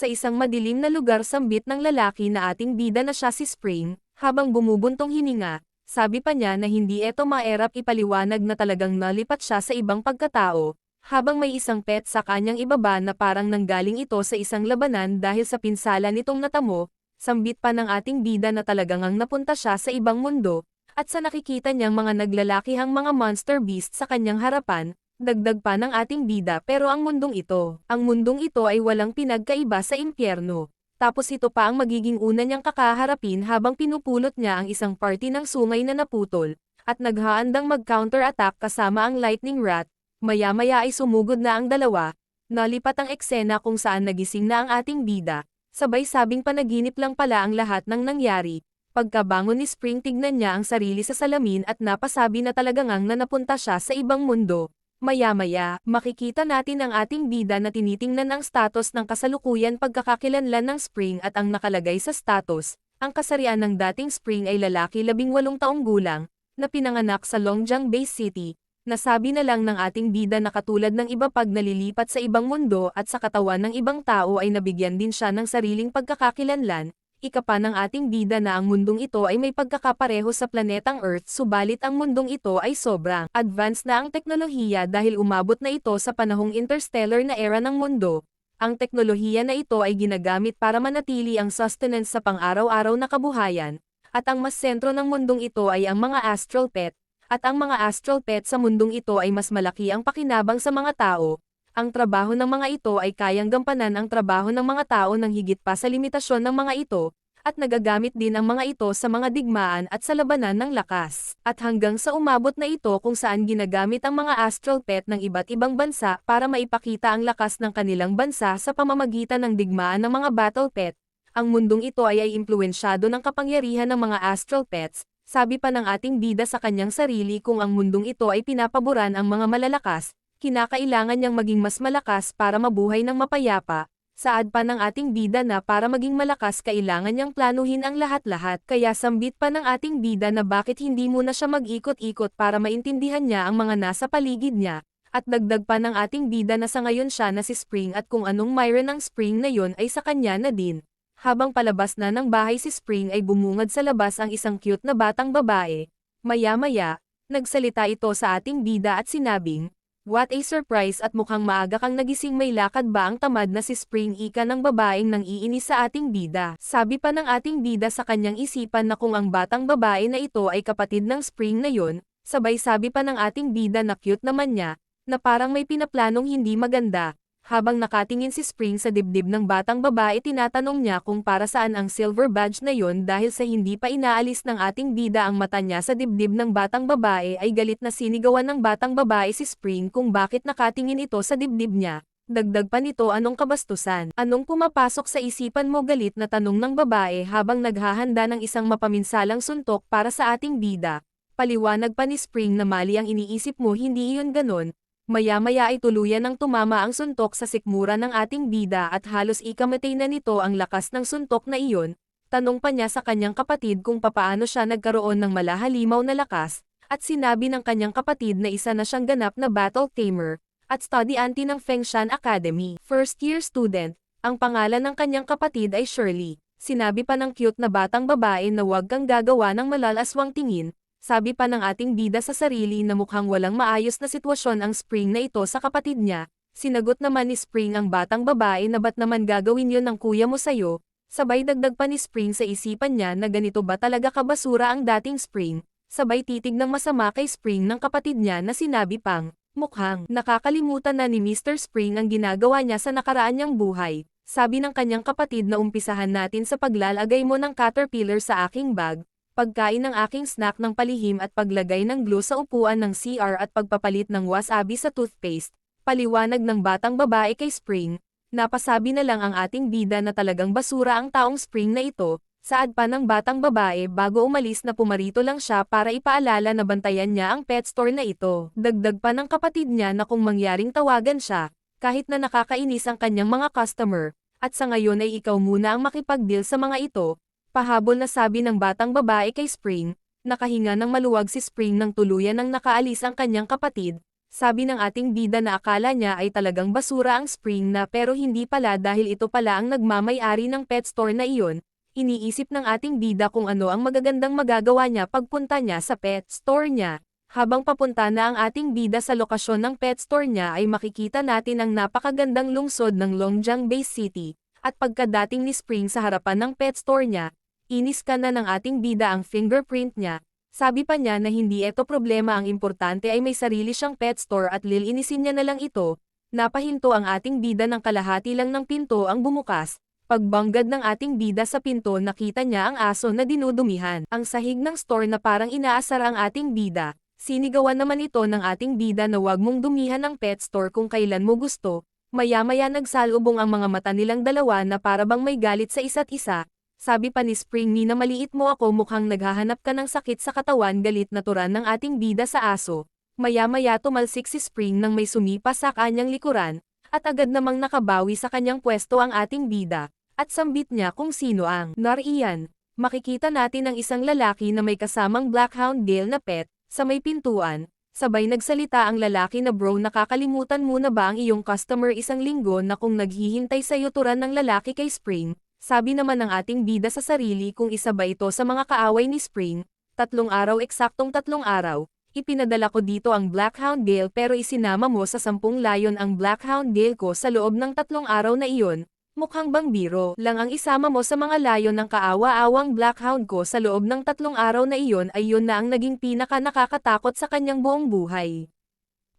Sa isang madilim na lugar sambit ng lalaki na ating bida na siya si Spring, habang bumubuntong hininga, sabi pa niya na hindi ito maerap ipaliwanag na talagang nalipat siya sa ibang pagkatao, habang may isang pet sa kanyang ibaba na parang nanggaling ito sa isang labanan dahil sa pinsala nitong natamo, sambit pa ng ating bida na talagang ang napunta siya sa ibang mundo, at sa nakikita niyang mga naglalakihang mga monster beast sa kanyang harapan, dagdag pa ng ating bida pero ang mundong ito, ang mundong ito ay walang pinagkaiba sa impyerno. Tapos ito pa ang magiging una niyang kakaharapin habang pinupulot niya ang isang party ng sungay na naputol, at naghaandang mag-counter-attack kasama ang Lightning Rat, maya-maya ay sumugod na ang dalawa, nalipat ang eksena kung saan nagising na ang ating bida, sabay sabing panaginip lang pala ang lahat ng nangyari, pagkabangon ni Spring tignan niya ang sarili sa salamin at napasabi na talaga ngang na napunta siya sa ibang mundo. Maya-maya, makikita natin ang ating bida na tinitingnan ang status ng kasalukuyan pagkakakilanlan ng Spring at ang nakalagay sa status, ang kasarian ng dating Spring ay lalaki labing walong taong gulang, na pinanganak sa Longjiang Bay City, nasabi na lang ng ating bida na katulad ng iba pag nalilipat sa ibang mundo at sa katawan ng ibang tao ay nabigyan din siya ng sariling pagkakakilanlan, ika pa ng ating bida na ang mundong ito ay may pagkakapareho sa planetang Earth subalit ang mundong ito ay sobrang advanced na ang teknolohiya dahil umabot na ito sa panahong interstellar na era ng mundo. Ang teknolohiya na ito ay ginagamit para manatili ang sustenance sa pang-araw-araw na kabuhayan, at ang mas sentro ng mundong ito ay ang mga astral pet, at ang mga astral pet sa mundong ito ay mas malaki ang pakinabang sa mga tao, ang trabaho ng mga ito ay kayang gampanan ang trabaho ng mga tao ng higit pa sa limitasyon ng mga ito, at nagagamit din ang mga ito sa mga digmaan at sa labanan ng lakas. At hanggang sa umabot na ito kung saan ginagamit ang mga astral pet ng iba't ibang bansa para maipakita ang lakas ng kanilang bansa sa pamamagitan ng digmaan ng mga battle pet, ang mundong ito ay ay impluensyado ng kapangyarihan ng mga astral pets, sabi pa ng ating bida sa kanyang sarili kung ang mundong ito ay pinapaboran ang mga malalakas, kinakailangan niyang maging mas malakas para mabuhay ng mapayapa, saad pa ng ating bida na para maging malakas kailangan niyang planuhin ang lahat-lahat kaya sambit pa ng ating bida na bakit hindi muna siya mag-ikot-ikot para maintindihan niya ang mga nasa paligid niya, at dagdag pa ng ating bida na sa ngayon siya na si Spring at kung anong mayroon ng Spring na yon ay sa kanya na din. Habang palabas na ng bahay si Spring ay bumungad sa labas ang isang cute na batang babae. Maya-maya, nagsalita ito sa ating bida at sinabing, What a surprise at mukhang maaga kang nagising may lakad ba ang tamad na si Spring Ika ng babaeng nang iinis sa ating bida. Sabi pa ng ating bida sa kanyang isipan na kung ang batang babae na ito ay kapatid ng Spring na yon, sabay sabi pa ng ating bida na cute naman niya, na parang may pinaplanong hindi maganda, habang nakatingin si Spring sa dibdib ng batang babae tinatanong niya kung para saan ang silver badge na yon dahil sa hindi pa inaalis ng ating bida ang mata niya sa dibdib ng batang babae ay galit na sinigawan ng batang babae si Spring kung bakit nakatingin ito sa dibdib niya. Dagdag pa nito anong kabastusan, anong pumapasok sa isipan mo galit na tanong ng babae habang naghahanda ng isang mapaminsalang suntok para sa ating bida. Paliwanag pa ni Spring na mali ang iniisip mo hindi iyon ganon, Maya-maya ay tuluyan ng tumama ang suntok sa sikmura ng ating bida at halos ikamatay na nito ang lakas ng suntok na iyon, tanong pa niya sa kanyang kapatid kung papaano siya nagkaroon ng malahalimaw na lakas, at sinabi ng kanyang kapatid na isa na siyang ganap na battle tamer, at study-anti ng Fengshan Academy. First year student, ang pangalan ng kanyang kapatid ay Shirley. Sinabi pa ng cute na batang babae na huwag kang gagawa ng malalaswang tingin, sabi pa ng ating bida sa sarili na mukhang walang maayos na sitwasyon ang Spring na ito sa kapatid niya, sinagot naman ni Spring ang batang babae na ba't naman gagawin yon ng kuya mo sayo, sabay dagdag pa ni Spring sa isipan niya na ganito ba talaga kabasura ang dating Spring, sabay titig ng masama kay Spring ng kapatid niya na sinabi pang, mukhang nakakalimutan na ni Mr. Spring ang ginagawa niya sa nakaraan niyang buhay, sabi ng kanyang kapatid na umpisahan natin sa paglalagay mo ng caterpillar sa aking bag, pagkain ng aking snack ng palihim at paglagay ng glue sa upuan ng CR at pagpapalit ng wasabi sa toothpaste, paliwanag ng batang babae kay Spring, napasabi na lang ang ating bida na talagang basura ang taong Spring na ito, saad pa ng batang babae bago umalis na pumarito lang siya para ipaalala na bantayan niya ang pet store na ito. Dagdag pa ng kapatid niya na kung mangyaring tawagan siya, kahit na nakakainis ang kanyang mga customer, at sa ngayon ay ikaw muna ang makipag-deal sa mga ito, Pahabol na sabi ng batang babae kay Spring, nakahinga ng maluwag si Spring nang tuluyan nang nakaalis ang kanyang kapatid, sabi ng ating bida na akala niya ay talagang basura ang spring na pero hindi pala dahil ito pala ang nagmamayari ng pet store na iyon, iniisip ng ating bida kung ano ang magagandang magagawa niya pagpunta niya sa pet store niya. Habang papunta na ang ating bida sa lokasyon ng pet store niya ay makikita natin ang napakagandang lungsod ng Longjiang Bay City, at pagkadating ni Spring sa harapan ng pet store niya, inis ka na ng ating bida ang fingerprint niya, sabi pa niya na hindi ito problema ang importante ay may sarili siyang pet store at lilinisin niya na lang ito, napahinto ang ating bida ng kalahati lang ng pinto ang bumukas, pagbanggad ng ating bida sa pinto nakita niya ang aso na dinudumihan. Ang sahig ng store na parang inaasar ang ating bida, sinigawan naman ito ng ating bida na wag mong dumihan ng pet store kung kailan mo gusto, maya-maya nagsalubong ang mga mata nilang dalawa na para bang may galit sa isa't isa, sabi pa ni Spring ni na maliit mo ako mukhang naghahanap ka ng sakit sa katawan galit na turan ng ating bida sa aso. Maya-maya tumalsik si Spring nang may sumipa sa kanyang likuran, at agad namang nakabawi sa kanyang pwesto ang ating bida, at sambit niya kung sino ang nariyan. Makikita natin ang isang lalaki na may kasamang Blackhound Gale na pet, sa may pintuan, sabay nagsalita ang lalaki na bro nakakalimutan mo na ba ang iyong customer isang linggo na kung naghihintay sa iyo turan ng lalaki kay Spring, sabi naman ng ating bida sa sarili kung isa ba ito sa mga kaaway ni Spring, tatlong araw eksaktong tatlong araw, ipinadala ko dito ang Blackhound Gale pero isinama mo sa sampung layon ang Blackhound Gale ko sa loob ng tatlong araw na iyon, mukhang bang biro lang ang isama mo sa mga layon ng kaawa-awang Blackhound ko sa loob ng tatlong araw na iyon ay yun na ang naging pinaka nakakatakot sa kanyang buong buhay.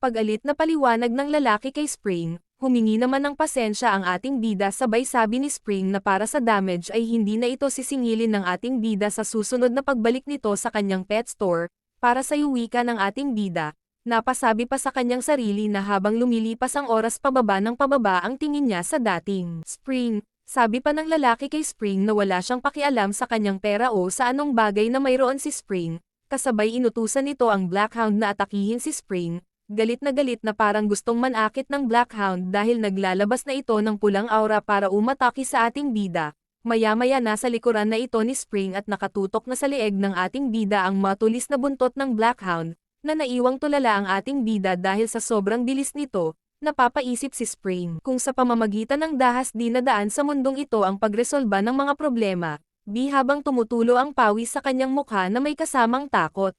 Pag-alit na paliwanag ng lalaki kay Spring, Humingi naman ng pasensya ang ating bida sabay sabi ni Spring na para sa damage ay hindi na ito sisingilin ng ating bida sa susunod na pagbalik nito sa kanyang pet store, para sa yuwika ng ating bida. Napasabi pa sa kanyang sarili na habang lumilipas ang oras pababa ng pababa ang tingin niya sa dating Spring. Sabi pa ng lalaki kay Spring na wala siyang pakialam sa kanyang pera o sa anong bagay na mayroon si Spring, kasabay inutusan nito ang Blackhound na atakihin si Spring, galit na galit na parang gustong manakit ng Blackhound dahil naglalabas na ito ng pulang aura para umatake sa ating bida. Maya-maya nasa likuran na ito ni Spring at nakatutok na sa leeg ng ating bida ang matulis na buntot ng Blackhound, na naiwang tulala ang ating bida dahil sa sobrang bilis nito, napapaisip si Spring kung sa pamamagitan ng dahas di nadaan sa mundong ito ang pagresolba ng mga problema, di habang tumutulo ang pawis sa kanyang mukha na may kasamang takot.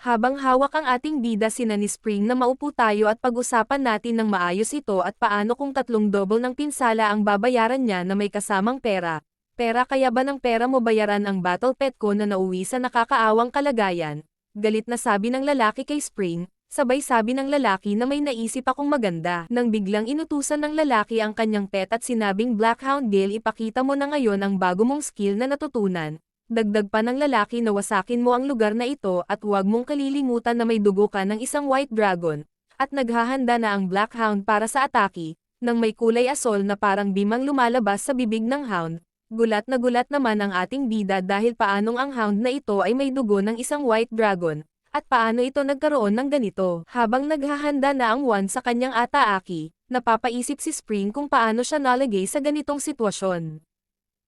Habang hawak ang ating bida sina ni Spring na maupo tayo at pag-usapan natin ng maayos ito at paano kung tatlong double ng pinsala ang babayaran niya na may kasamang pera. Pera kaya ba ng pera mo bayaran ang battle pet ko na nauwi sa nakakaawang kalagayan? Galit na sabi ng lalaki kay Spring, sabay sabi ng lalaki na may naisip akong maganda. Nang biglang inutusan ng lalaki ang kanyang pet at sinabing Blackhound Gale ipakita mo na ngayon ang bago mong skill na natutunan, Dagdag pa ng lalaki na wasakin mo ang lugar na ito at huwag mong kalilimutan na may dugo ka ng isang white dragon, at naghahanda na ang black hound para sa atake, nang may kulay asol na parang bimang lumalabas sa bibig ng hound. Gulat na gulat naman ang ating bida dahil paanong ang hound na ito ay may dugo ng isang white dragon, at paano ito nagkaroon ng ganito. Habang naghahanda na ang one sa kanyang ataaki, napapaisip si Spring kung paano siya nalagay sa ganitong sitwasyon.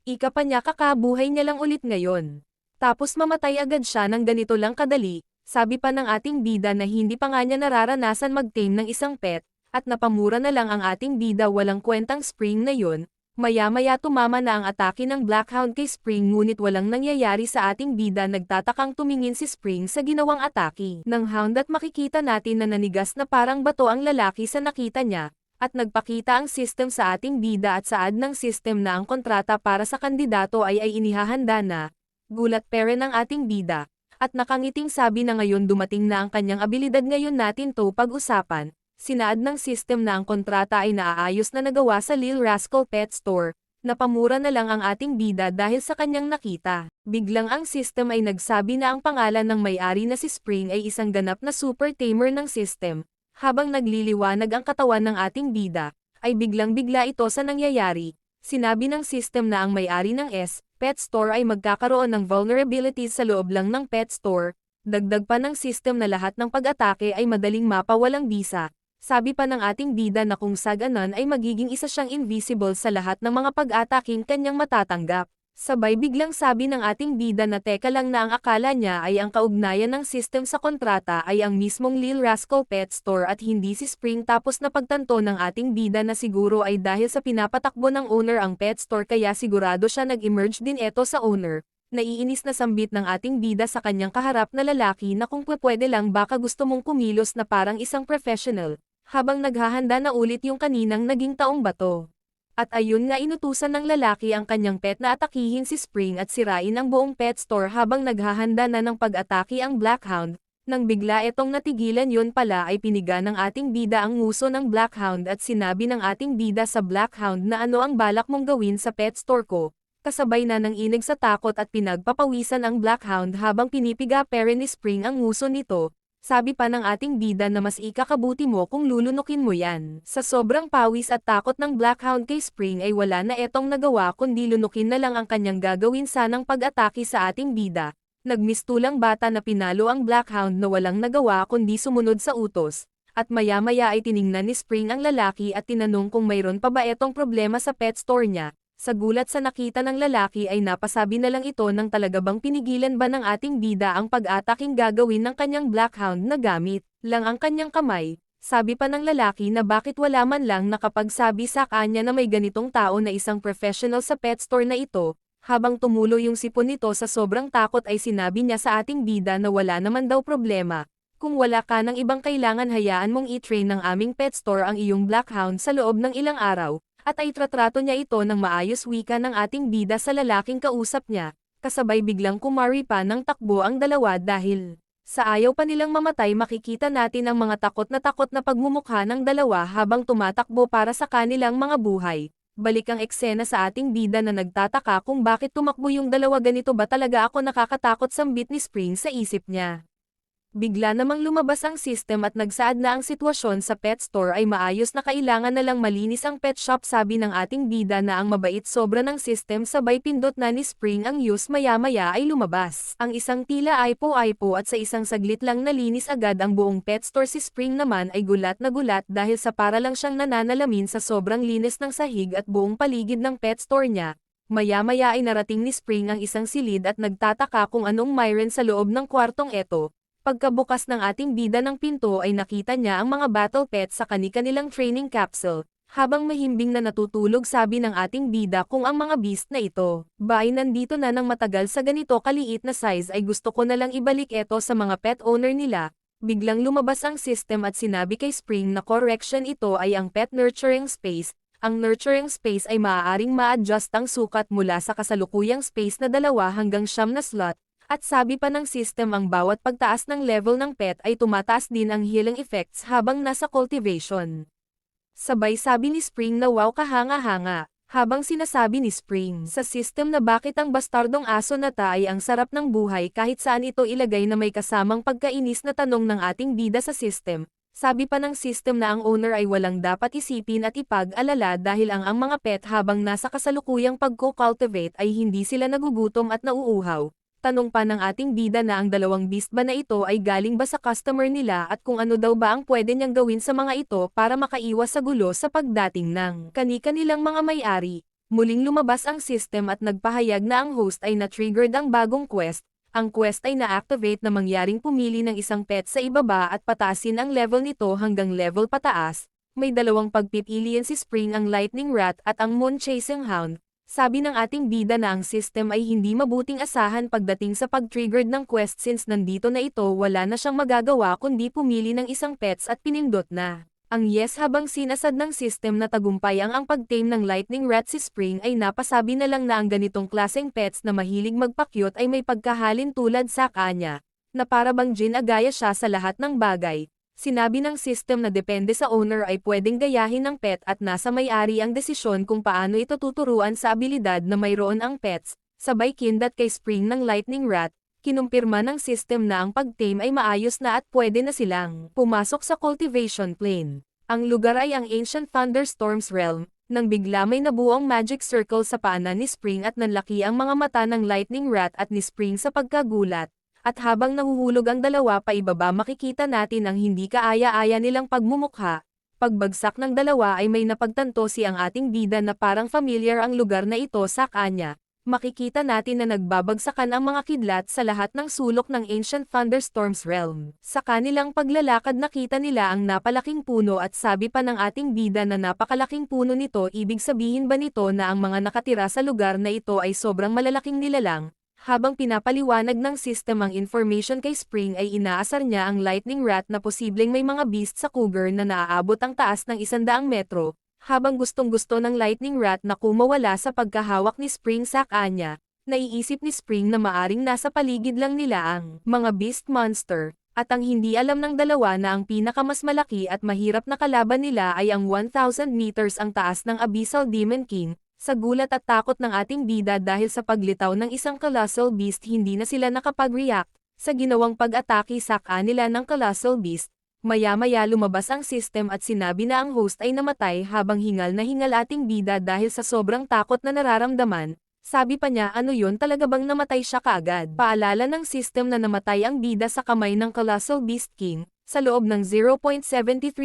Ika pa niya kakabuhay niya lang ulit ngayon. Tapos mamatay agad siya ng ganito lang kadali, sabi pa ng ating bida na hindi pa nga niya nararanasan mag-tame ng isang pet, at napamura na lang ang ating bida walang kwentang spring na yun, maya-maya tumama na ang atake ng Blackhound kay Spring ngunit walang nangyayari sa ating bida nagtatakang tumingin si Spring sa ginawang atake ng Hound at makikita natin na nanigas na parang bato ang lalaki sa nakita niya, at nagpakita ang system sa ating bida at saad ng system na ang kontrata para sa kandidato ay ay inihahanda na, gulat pere ng ating bida, at nakangiting sabi na ngayon dumating na ang kanyang abilidad ngayon natin to pag-usapan, sinaad ng system na ang kontrata ay naaayos na nagawa sa Lil Rascal Pet Store, napamura na lang ang ating bida dahil sa kanyang nakita. Biglang ang system ay nagsabi na ang pangalan ng may-ari na si Spring ay isang ganap na super tamer ng system, habang nagliliwanag ang katawan ng ating bida, ay biglang-bigla ito sa nangyayari. Sinabi ng system na ang may-ari ng S, Pet Store ay magkakaroon ng vulnerabilities sa loob lang ng Pet Store, dagdag pa ng system na lahat ng pag-atake ay madaling mapawalang bisa. Sabi pa ng ating bida na kung sa ganon ay magiging isa siyang invisible sa lahat ng mga pag-ataking kanyang matatanggap. Sabay biglang sabi ng ating bida na teka lang na ang akala niya ay ang kaugnayan ng system sa kontrata ay ang mismong Lil Rascal Pet Store at hindi si Spring tapos napagtanto ng ating bida na siguro ay dahil sa pinapatakbo ng owner ang pet store kaya sigurado siya nag-emerge din eto sa owner. Naiinis na sambit ng ating bida sa kanyang kaharap na lalaki na kung pwede lang baka gusto mong kumilos na parang isang professional, habang naghahanda na ulit yung kaninang naging taong bato. At ayun nga inutusan ng lalaki ang kanyang pet na atakihin si Spring at sirain ang buong pet store habang naghahanda na ng pag-atake ang Blackhound. Nang bigla etong natigilan yun pala ay piniga ng ating bida ang nguso ng Blackhound at sinabi ng ating bida sa Blackhound na ano ang balak mong gawin sa pet store ko. Kasabay na ng inig sa takot at pinagpapawisan ang Blackhound habang pinipiga pere ni Spring ang nguso nito, sabi pa ng ating bida na mas ikakabuti mo kung lulunukin mo yan. Sa sobrang pawis at takot ng Blackhound kay Spring ay wala na etong nagawa kundi lunukin na lang ang kanyang gagawin sanang pag-atake sa ating bida. Nagmistulang bata na pinalo ang Blackhound na walang nagawa kundi sumunod sa utos. At maya-maya ay tiningnan ni Spring ang lalaki at tinanong kung mayroon pa ba etong problema sa pet store niya. Sa gulat sa nakita ng lalaki ay napasabi na lang ito ng talaga bang pinigilan ba ng ating bida ang pag-ataking gagawin ng kanyang blackhound na gamit lang ang kanyang kamay. Sabi pa ng lalaki na bakit wala man lang nakapagsabi sa kanya na may ganitong tao na isang professional sa pet store na ito, habang tumulo yung sipon nito sa sobrang takot ay sinabi niya sa ating bida na wala naman daw problema. Kung wala ka ng ibang kailangan hayaan mong i-train ng aming pet store ang iyong blackhound sa loob ng ilang araw, at ay tratrato niya ito ng maayos wika ng ating bida sa lalaking kausap niya, kasabay biglang kumari pa ng takbo ang dalawa dahil sa ayaw pa nilang mamatay makikita natin ang mga takot na takot na pagmumukha ng dalawa habang tumatakbo para sa kanilang mga buhay. Balik ang eksena sa ating bida na nagtataka kung bakit tumakbo yung dalawa ganito ba talaga ako nakakatakot sambit ni Spring sa isip niya. Bigla namang lumabas ang system at nagsaad na ang sitwasyon sa pet store ay maayos na kailangan na lang malinis ang pet shop sabi ng ating bida na ang mabait sobra ng system sabay pindot na ni Spring ang use maya-maya ay lumabas. Ang isang tila ipo-ipo at sa isang saglit lang nalinis agad ang buong pet store si Spring naman ay gulat na gulat dahil sa para lang siyang nananalamin sa sobrang linis ng sahig at buong paligid ng pet store niya. Maya-maya ay narating ni Spring ang isang silid at nagtataka kung anong mayroon sa loob ng kwartong eto, Pagkabukas ng ating bida ng pinto ay nakita niya ang mga battle pets sa kani-kanilang training capsule. Habang mahimbing na natutulog sabi ng ating bida kung ang mga beast na ito, bay nandito na ng matagal sa ganito kaliit na size ay gusto ko na lang ibalik ito sa mga pet owner nila, biglang lumabas ang system at sinabi kay Spring na correction ito ay ang pet nurturing space, ang nurturing space ay maaaring ma-adjust ang sukat mula sa kasalukuyang space na dalawa hanggang siyam na slot, at sabi pa ng system ang bawat pagtaas ng level ng pet ay tumataas din ang healing effects habang nasa cultivation. Sabay sabi ni Spring na wow kahanga-hanga, habang sinasabi ni Spring sa system na bakit ang bastardong aso na ta ay ang sarap ng buhay kahit saan ito ilagay na may kasamang pagkainis na tanong ng ating bida sa system. Sabi pa ng system na ang owner ay walang dapat isipin at ipag-alala dahil ang ang mga pet habang nasa kasalukuyang pagko-cultivate ay hindi sila nagugutom at nauuhaw, Tanong pa ng ating bida na ang dalawang beast ba na ito ay galing ba sa customer nila at kung ano daw ba ang pwede niyang gawin sa mga ito para makaiwas sa gulo sa pagdating ng kanika-nilang mga may-ari. Muling lumabas ang system at nagpahayag na ang host ay na-triggered ang bagong quest. Ang quest ay na-activate na mangyaring pumili ng isang pet sa ibaba at pataasin ang level nito hanggang level pataas. May dalawang pagpipilian si Spring ang Lightning Rat at ang Moon Chasing Hound, sabi ng ating bida na ang system ay hindi mabuting asahan pagdating sa pag-triggered ng quest since nandito na ito wala na siyang magagawa kundi pumili ng isang pets at pinindot na. Ang yes habang sinasad ng system na tagumpay ang ang pag-tame ng lightning rat si Spring ay napasabi na lang na ang ganitong klaseng pets na mahilig magpakyot ay may pagkahalin tulad sa kanya, na para bang gin agaya siya sa lahat ng bagay, Sinabi ng system na depende sa owner ay pwedeng gayahin ng pet at nasa may-ari ang desisyon kung paano ito tuturuan sa abilidad na mayroon ang pets, sabay kindat kay Spring ng Lightning Rat, kinumpirma ng system na ang pag-tame ay maayos na at pwede na silang pumasok sa cultivation plane. Ang lugar ay ang Ancient Thunderstorms Realm, nang bigla may nabuong magic circle sa paanan ni Spring at nanlaki ang mga mata ng Lightning Rat at ni Spring sa pagkagulat, at habang nahuhulog ang dalawa pa ibaba makikita natin ang hindi kaaya-aya nilang pagmumukha. Pagbagsak ng dalawa ay may napagtanto si ang ating bida na parang familiar ang lugar na ito sa kanya. makikita natin na nagbabagsakan ang mga kidlat sa lahat ng sulok ng Ancient Thunderstorms Realm. Sa kanilang paglalakad nakita nila ang napalaking puno at sabi pa ng ating bida na napakalaking puno nito ibig sabihin ba nito na ang mga nakatira sa lugar na ito ay sobrang malalaking nilalang, habang pinapaliwanag ng system ang information kay Spring ay inaasar niya ang lightning rat na posibleng may mga beast sa cougar na naaabot ang taas ng isandaang metro, habang gustong-gusto ng lightning rat na kumawala sa pagkahawak ni Spring sa kanya, naiisip ni Spring na maaring nasa paligid lang nila ang mga beast monster, at ang hindi alam ng dalawa na ang pinakamas malaki at mahirap na kalaban nila ay ang 1,000 meters ang taas ng Abyssal Demon King, sa gulat at takot ng ating bida dahil sa paglitaw ng isang colossal beast hindi na sila nakapag-react, sa ginawang pag-atake sa kanila ng colossal beast, Maya-maya lumabas ang system at sinabi na ang host ay namatay habang hingal na hingal ating bida dahil sa sobrang takot na nararamdaman. Sabi pa niya ano yun talaga bang namatay siya kaagad. Paalala ng system na namatay ang bida sa kamay ng Colossal Beast King, sa loob ng 0.73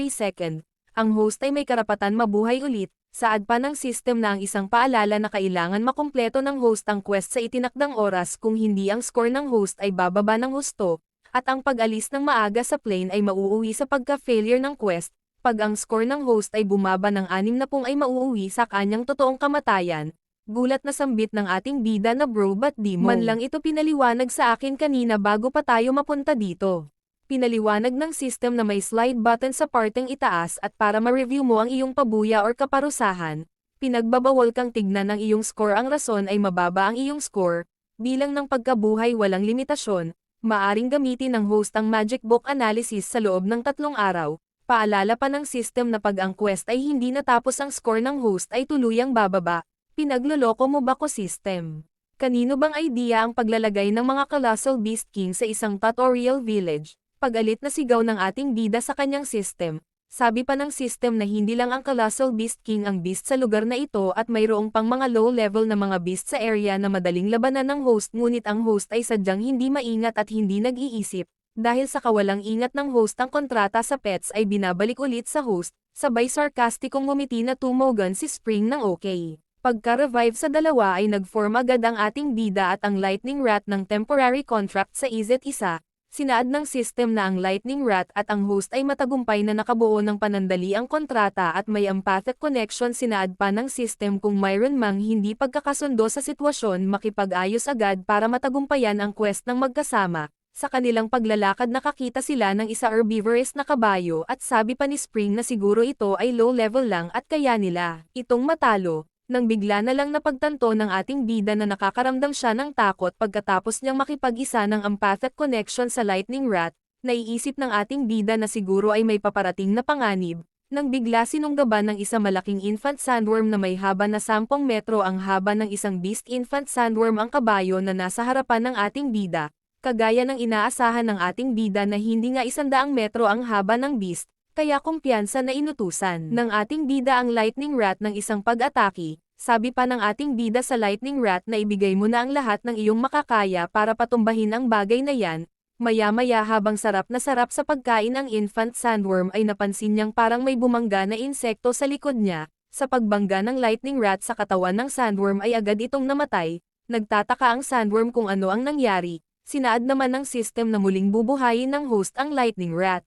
second. Ang host ay may karapatan mabuhay ulit, saad pa ng system na ang isang paalala na kailangan makumpleto ng host ang quest sa itinakdang oras kung hindi ang score ng host ay bababa ng husto, at ang pag-alis ng maaga sa plane ay mauuwi sa pagka-failure ng quest, pag ang score ng host ay bumaba ng anim na pung ay mauuwi sa kanyang totoong kamatayan. Gulat na sambit ng ating bida na bro but di man lang ito pinaliwanag sa akin kanina bago pa tayo mapunta dito. Pinaliwanag ng system na may slide button sa parteng itaas at para ma-review mo ang iyong pabuya or kaparusahan, pinagbabawal kang tignan ng iyong score ang rason ay mababa ang iyong score, bilang ng pagkabuhay walang limitasyon, maaring gamitin ng host ang Magic Book Analysis sa loob ng tatlong araw. Paalala pa ng system na pag ang quest ay hindi natapos ang score ng host ay tuluyang bababa. Pinagloloko mo ba ko system? Kanino bang idea ang paglalagay ng mga Colossal Beast King sa isang tutorial village? Pagalit na sigaw ng ating bida sa kanyang system, sabi pa ng system na hindi lang ang Colossal Beast King ang beast sa lugar na ito at mayroong pang mga low-level na mga beast sa area na madaling labanan ng host ngunit ang host ay sadyang hindi maingat at hindi nag-iisip. Dahil sa kawalang ingat ng host ang kontrata sa pets ay binabalik ulit sa host, sabay sarkastikong ngumiti na tumogan si Spring ng okay. Pagka-revive sa dalawa ay nag-form agad ang ating bida at ang lightning rat ng temporary contract sa isa't isa, Sinaad ng system na ang Lightning Rat at ang host ay matagumpay na nakabuo ng panandali ang kontrata at may empathic connection sinaad pa ng system kung mayroon mang hindi pagkakasundo sa sitwasyon makipag-ayos agad para matagumpayan ang quest ng magkasama. Sa kanilang paglalakad nakakita sila ng isa herbivorous na kabayo at sabi pa ni Spring na siguro ito ay low level lang at kaya nila itong matalo nang bigla na lang napagtanto ng ating bida na nakakaramdam siya ng takot pagkatapos niyang makipag-isa ng empathic connection sa lightning rat, naiisip ng ating bida na siguro ay may paparating na panganib, nang bigla sinunggaban ng isa malaking infant sandworm na may haba na 10 metro ang haba ng isang beast infant sandworm ang kabayo na nasa harapan ng ating bida, kagaya ng inaasahan ng ating bida na hindi nga isandaang metro ang haba ng beast, kaya kumpiyansa na inutusan ng ating bida ang lightning rat ng isang pag-atake, sabi pa ng ating bida sa lightning rat na ibigay mo na ang lahat ng iyong makakaya para patumbahin ang bagay na yan, maya-maya habang sarap na sarap sa pagkain ang infant sandworm ay napansin niyang parang may bumangga na insekto sa likod niya, sa pagbangga ng lightning rat sa katawan ng sandworm ay agad itong namatay, nagtataka ang sandworm kung ano ang nangyari, sinaad naman ng system na muling bubuhayin ng host ang lightning rat.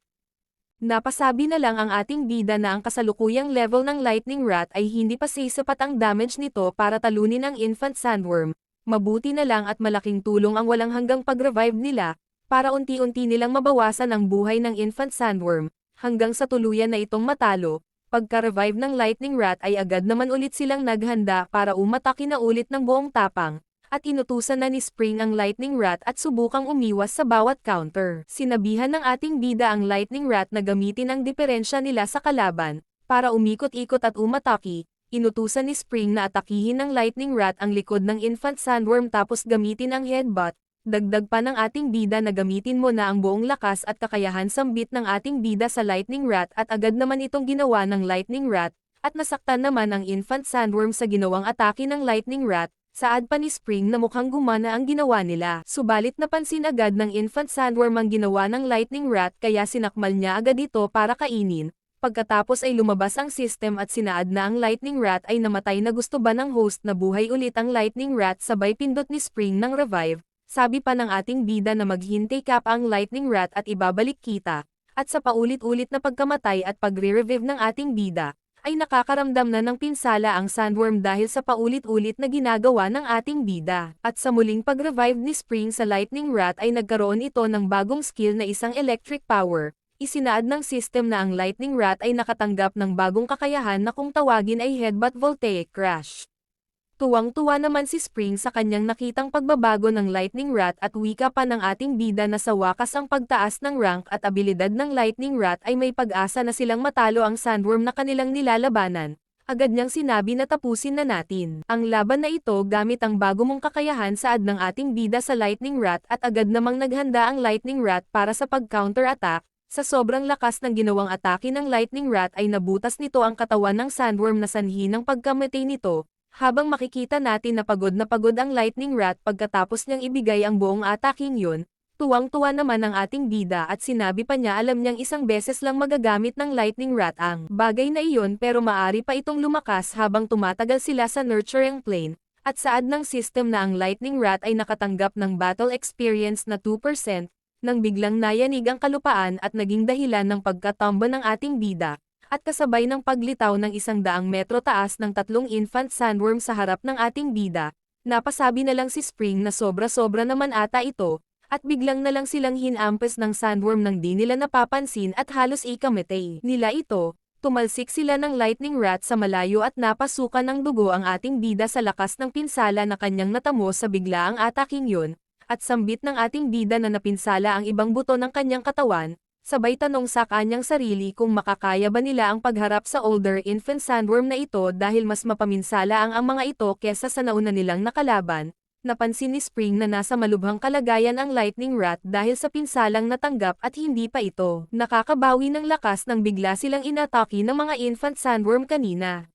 Napasabi na lang ang ating bida na ang kasalukuyang level ng Lightning Rat ay hindi pa sapat ang damage nito para talunin ang Infant Sandworm, mabuti na lang at malaking tulong ang walang hanggang pag-revive nila, para unti-unti nilang mabawasan ang buhay ng Infant Sandworm, hanggang sa tuluyan na itong matalo, pagka-revive ng Lightning Rat ay agad naman ulit silang naghanda para umatake na ulit ng buong tapang, at inutusan na ni Spring ang Lightning Rat at subukang umiwas sa bawat counter. Sinabihan ng ating bida ang Lightning Rat na gamitin ang diferensya nila sa kalaban, para umikot-ikot at umataki, inutusan ni Spring na atakihin ng Lightning Rat ang likod ng Infant Sandworm tapos gamitin ang headbutt, dagdag pa ng ating bida na gamitin mo na ang buong lakas at kakayahan sambit ng ating bida sa Lightning Rat at agad naman itong ginawa ng Lightning Rat, at nasaktan naman ang Infant Sandworm sa ginawang atake ng Lightning Rat, Saad pa ni Spring na mukhang gumana ang ginawa nila. Subalit napansin agad ng infant sandworm ang ginawa ng lightning rat kaya sinakmal niya agad ito para kainin. Pagkatapos ay lumabas ang system at sinaad na ang lightning rat ay namatay na gusto ba ng host na buhay ulit ang lightning rat sabay pindot ni Spring ng revive, sabi pa ng ating bida na maghintay cap ang lightning rat at ibabalik kita, at sa paulit-ulit na pagkamatay at pagre-revive ng ating bida, ay nakakaramdam na ng pinsala ang sandworm dahil sa paulit-ulit na ginagawa ng ating bida. At sa muling pag-revive ni Spring sa lightning rat ay nagkaroon ito ng bagong skill na isang electric power, Isinaad ng system na ang Lightning Rat ay nakatanggap ng bagong kakayahan na kung tawagin ay Headbutt Voltaic Crash. Tuwang-tuwa naman si Spring sa kanyang nakitang pagbabago ng Lightning Rat at wika pa ng ating bida na sa wakas ang pagtaas ng rank at abilidad ng Lightning Rat ay may pag-asa na silang matalo ang Sandworm na kanilang nilalabanan. Agad niyang sinabi na tapusin na natin. Ang laban na ito gamit ang bago mong kakayahan saad ng ating bida sa Lightning Rat at agad namang naghanda ang Lightning Rat para sa pag-counter-attack, sa sobrang lakas ng ginawang atake ng Lightning Rat ay nabutas nito ang katawan ng Sandworm na sanhi ng pagkamatay nito, habang makikita natin na pagod na pagod ang Lightning Rat pagkatapos niyang ibigay ang buong ataking yun, tuwang-tuwa naman ang ating bida at sinabi pa niya alam niyang isang beses lang magagamit ng Lightning Rat ang bagay na iyon pero maari pa itong lumakas habang tumatagal sila sa nurturing plane, at saad ng system na ang Lightning Rat ay nakatanggap ng battle experience na 2%, nang biglang nayanig ang kalupaan at naging dahilan ng pagkatombo ng ating bida, at kasabay ng paglitaw ng isang daang metro taas ng tatlong infant sandworm sa harap ng ating bida, napasabi na lang si Spring na sobra-sobra naman ata ito, at biglang na lang silang hinampes ng sandworm nang di nila napapansin at halos ikamitay nila ito, tumalsik sila ng lightning rat sa malayo at napasukan ng dugo ang ating bida sa lakas ng pinsala na kanyang natamo sa biglaang ataking yun, at sambit ng ating bida na napinsala ang ibang buto ng kanyang katawan, sabay tanong sa kanyang sarili kung makakaya ba nila ang pagharap sa older infant sandworm na ito dahil mas mapaminsala ang ang mga ito kesa sa nauna nilang nakalaban. Napansin ni Spring na nasa malubhang kalagayan ang lightning rat dahil sa pinsalang natanggap at hindi pa ito nakakabawi ng lakas nang bigla silang inatake ng mga infant sandworm kanina.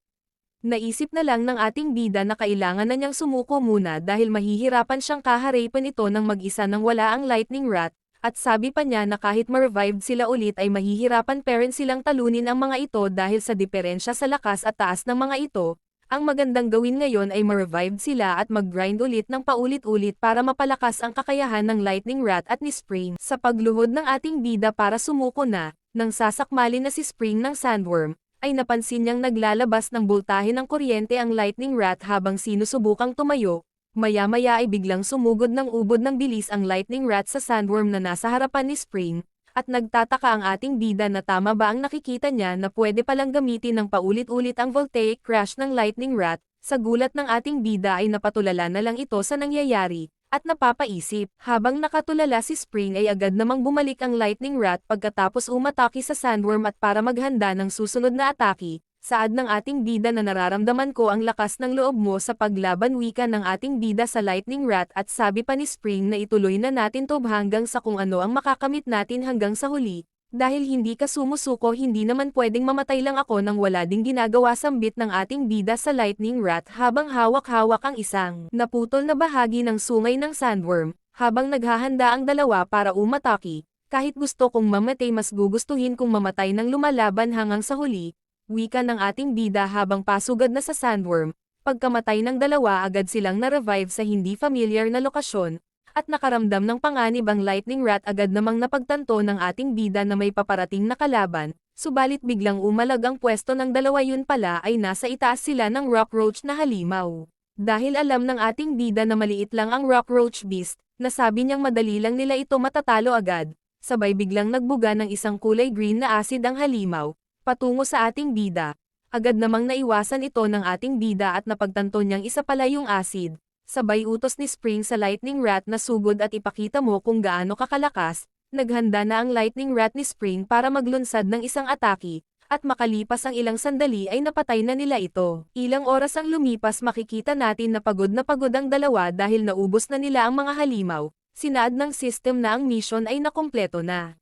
Naisip na lang ng ating bida na kailangan na niyang sumuko muna dahil mahihirapan siyang kaharapin ito ng mag-isa nang wala ang lightning rat, at sabi pa niya na kahit ma-revived sila ulit ay mahihirapan pa rin silang talunin ang mga ito dahil sa diferensya sa lakas at taas ng mga ito, ang magandang gawin ngayon ay ma-revive sila at mag-grind ulit ng paulit-ulit para mapalakas ang kakayahan ng lightning rat at ni Spring. Sa pagluhod ng ating bida para sumuko na, nang sasakmali na si Spring ng sandworm, ay napansin niyang naglalabas ng bultahe ng kuryente ang lightning rat habang sinusubukang tumayo, maya-maya ay biglang sumugod ng ubod ng bilis ang lightning rat sa sandworm na nasa harapan ni Spring, at nagtataka ang ating bida na tama ba ang nakikita niya na pwede palang gamitin ng paulit-ulit ang voltaic crash ng lightning rat, sa gulat ng ating bida ay napatulala na lang ito sa nangyayari, at napapaisip, habang nakatulala si Spring ay agad namang bumalik ang Lightning Rat pagkatapos umatake sa Sandworm at para maghanda ng susunod na atake, saad ng ating bida na nararamdaman ko ang lakas ng loob mo sa paglaban wika ng ating bida sa Lightning Rat at sabi pa ni Spring na ituloy na natin to hanggang sa kung ano ang makakamit natin hanggang sa huli, dahil hindi ka sumusuko hindi naman pwedeng mamatay lang ako nang wala ding ginagawa sambit ng ating bida sa lightning rat habang hawak-hawak ang isang naputol na bahagi ng sungay ng sandworm, habang naghahanda ang dalawa para umataki, kahit gusto kong mamatay mas gugustuhin kong mamatay ng lumalaban hanggang sa huli, wika ng ating bida habang pasugad na sa sandworm, pagkamatay ng dalawa agad silang na-revive sa hindi familiar na lokasyon, at nakaramdam ng panganib ang lightning rat agad namang napagtanto ng ating bida na may paparating na kalaban, subalit biglang umalag ang pwesto ng dalawa yun pala ay nasa itaas sila ng rock roach na halimaw. Dahil alam ng ating bida na maliit lang ang rock roach beast, nasabi niyang madali lang nila ito matatalo agad, sabay biglang nagbuga ng isang kulay green na acid ang halimaw, patungo sa ating bida. Agad namang naiwasan ito ng ating bida at napagtanto niyang isa pala yung acid, sabay utos ni Spring sa Lightning Rat na sugod at ipakita mo kung gaano kakalakas, naghanda na ang Lightning Rat ni Spring para maglunsad ng isang atake, at makalipas ang ilang sandali ay napatay na nila ito. Ilang oras ang lumipas makikita natin na pagod na pagod ang dalawa dahil naubos na nila ang mga halimaw, sinaad ng system na ang mission ay nakompleto na.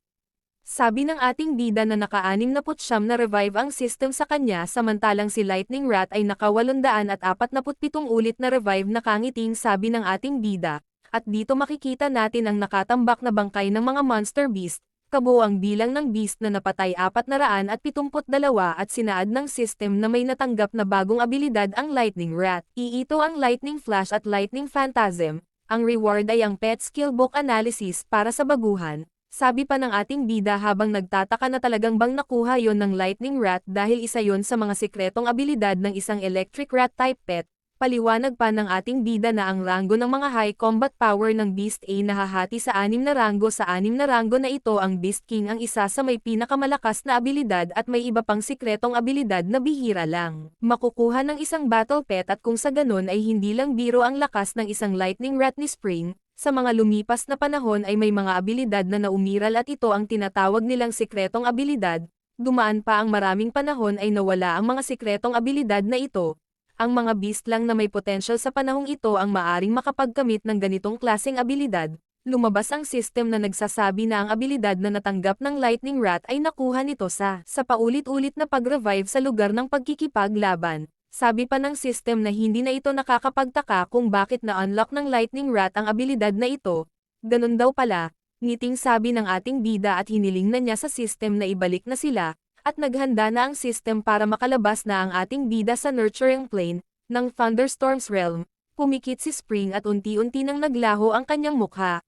Sabi ng ating bida na naka-anim na putsyam na revive ang system sa kanya samantalang si Lightning Rat ay naka at apat na putpitong ulit na revive na kangiting sabi ng ating bida, at dito makikita natin ang nakatambak na bangkay ng mga monster beast, Kabuang bilang ng beast na napatay 472 at sinaad ng system na may natanggap na bagong abilidad ang Lightning Rat. Iito ang Lightning Flash at Lightning Phantasm. Ang reward ay ang pet skill book analysis para sa baguhan. Sabi pa ng ating bida habang nagtataka na talagang bang nakuha yon ng Lightning Rat dahil isa yon sa mga sikretong abilidad ng isang Electric Rat type pet. Paliwanag pa ng ating bida na ang rango ng mga high combat power ng Beast A nahahati sa anim na rango sa anim na rango na ito ang Beast King ang isa sa may pinakamalakas na abilidad at may iba pang sikretong abilidad na bihira lang. Makukuha ng isang battle pet at kung sa ganun ay hindi lang biro ang lakas ng isang lightning rat ni Spring, sa mga lumipas na panahon ay may mga abilidad na naumiral at ito ang tinatawag nilang sikretong abilidad, dumaan pa ang maraming panahon ay nawala ang mga sikretong abilidad na ito, ang mga beast lang na may potential sa panahong ito ang maaring makapagkamit ng ganitong klaseng abilidad. Lumabas ang system na nagsasabi na ang abilidad na natanggap ng Lightning Rat ay nakuha nito sa sa paulit-ulit na pag-revive sa lugar ng pagkikipaglaban. Sabi pa ng system na hindi na ito nakakapagtaka kung bakit na-unlock ng Lightning Rat ang abilidad na ito. Ganun daw pala, ngiting sabi ng ating bida at hiniling na niya sa system na ibalik na sila, at naghanda na ang system para makalabas na ang ating bida sa nurturing plane ng Thunderstorm's realm. Pumikit si Spring at unti-unti nang naglaho ang kanyang mukha.